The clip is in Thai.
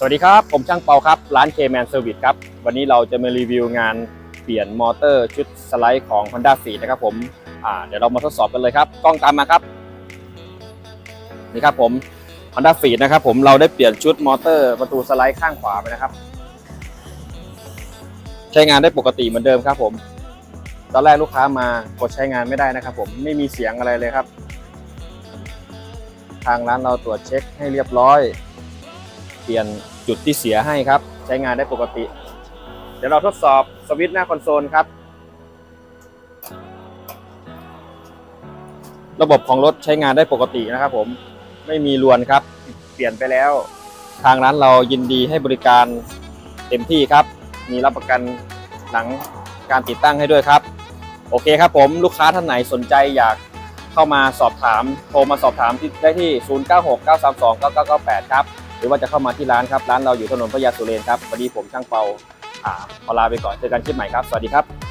สวัสดีครับ ผมช่างเปาครับ ร้าน K-Man Service ครับ วันนี้เราจะมารีวิวงานเปลี่ยนมอเตอร์ชุดสไลด์ของ Honda f e e นะครับผมอ่าเดี๋ยวเรามาทดสอบกันเลยครับ กล้องตามมาครับ นี่ครับผม Honda f e e นะครับผมเราได้เปลี่ยนชุดมอเตอร์ประตูสไลด์ข้างขวาไปนะครับ ใช้งานได้ปกติเหมือนเดิมครับผม ตอนแรกลูกค้ามากดใช้งานไม่ได้นะครับผมไม่มีเสียงอะไรเลยครับ ทางร้านเราตรวจเช็คให้เรียบร้อย ปลี่ยนจุดที่เสียให้ครับ ใช้งานได้ปกติ เดี๋ยวเราทดสอบสวิตช์หน้าคอนโซลครับ ระบบของรถใช้งานได้ปกตินะครับผมไม่มีรวนครับ เปลี่ยนไปแล้ว ทางร้านเรายินดีให้บริการเต็มที่ครับ มีรับประกันหลังการติดตั้งให้ด้วยครับ โอเคครับผมลูกค้าท่านไหนสนใจอยากเข้ามาสอบถาม โทรมาสอบถามที่ได้ที่ 0969329998 ครับ หรือว่าจะเข้ามาที่ร้านครับ ร้านเราอยู่ถนนพระยาสุเรนครับวันนี้ผมช่างเปาอ่าขอลาไปก่อนเจอกันคลิปใหม่ครับ สวัสดีครับ